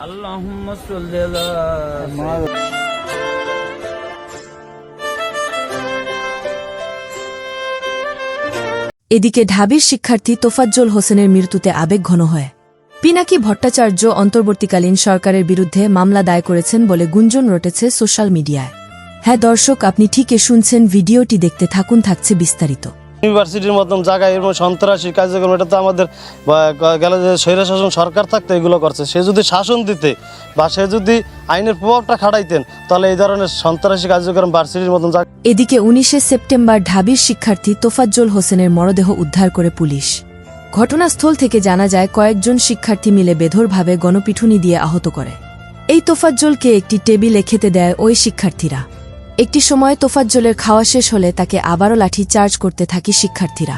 اللهم صل على এদিকে ঢাবির শিক্ষার্থী তোফাজ্জল হোসেনের মৃত্যুতে আবেগ ঘন হয় পিনাকি ভট্টাচার্য অন্তর্বর্তীকালীন সরকারের বিরুদ্ধে মামলা দায় করেছেন বলে গুঞ্জন রটেছে সোশ্যাল মিডিয়ায় হ্যাঁ দর্শক আপনি ঠিকই শুনছেন ভিডিওটি দেখতে থাকুন থাকছে বিস্তারিত ইউনিভার্সিটির মতন জায়গায় এরকম সন্ত্রাসী কার্যক্রম, এটা তো আমাদের গেল যে স্বৈরশাসন সরকার থাকতে, এগুলো করছে। সে যদি শাসন দিতে বা সে যদি আইনের প্রভাবটা খাটাইতেন, তাহলে এই ধরনের সন্ত্রাসী কার্যক্রম ভার্সিটির মতন জায়গা এদিকে উনিশে সেপ্টেম্বর ঢাবির শিক্ষার্থী তোফাজ্জল হোসেনের মরদেহ উদ্ধার করে পুলিশ। ঘটনাস্থল থেকে জানা যায়, কয়েকজন শিক্ষার্থী মিলে বেধরভাবে গণপিঠুনি দিয়ে আহত করে। এই তোফাজ্জলকে একটি টেবিলে খেতে দেয় ওই শিক্ষার্থীরা। একটি সময় তোফাজ্জলের খাওয়া শেষ হলে তাকে আবারও লাঠি চার্জ করতে থাকে শিক্ষার্থীরা।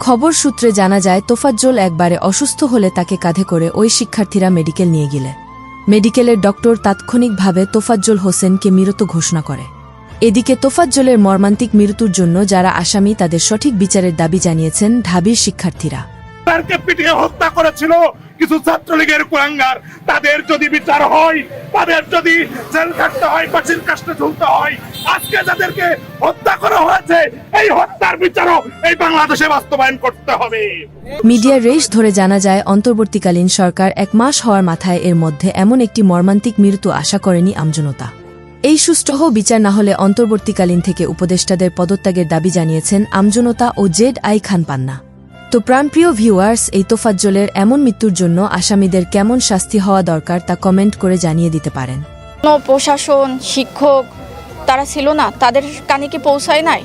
খবর সূত্রে জানা যায়, তোফাজ্জল একবারে অসুস্থ হলে তাকে কাঁধে করে ওই শিক্ষার্থীরা মেডিকেল নিয়ে গেলে। মেডিকেলের ডক্টর তাৎক্ষণিকভাবে তোফাজ্জল হোসেনকে মৃত ঘোষণা করে। এদিকে তোফাজ্জলের মর্মান্তিক মৃত্যুর জন্য যারা আসামি, তাদের সঠিক বিচারের দাবি জানিয়েছেন ঢাবির শিক্ষার্থীরা। তারকে পিটিয়ে হত্যা করেছিল কিছু ছাত্রলীগের কুলাঙ্গার। তাদের যদি বিচার হয়, তাদের যদি জেল থাকতে হয়, ফাঁসির কাষ্টে ঝুলতে হয়, আজকে যাদেরকে হত্যা করা হয়েছে, এই হত্যার বিচারও এই বাংলাদেশে বাস্তবায়ন করতে হবে। মিডিয়ার রেশ ধরে জানা যায়, অন্তর্বর্তীকালীন সরকার এক মাস হওয়ার মাথায় এর মধ্যে এমন একটি মর্মান্তিক মৃত্যু আশা করেনি আমজনতা। এই সুষ্ঠুহ বিচার না হলে অন্তর্বর্তীকালীন থেকে উপদেষ্টাদের পদত্যাগের দাবি জানিয়েছেন আমজনতা ও জেড আই খান পান্না। তো প্রাণপ্রিয় ভিউয়ার্স এই তোফাজ্জলের এমন মৃত্যুর জন্য আসামিদের কেমন শাস্তি হওয়া দরকার তা কমেন্ট করে জানিয়ে দিতে পারেন। প্রশাসন, শিক্ষক, তারা ছিল না, তাদের কানে কি পৌঁছায় নাই?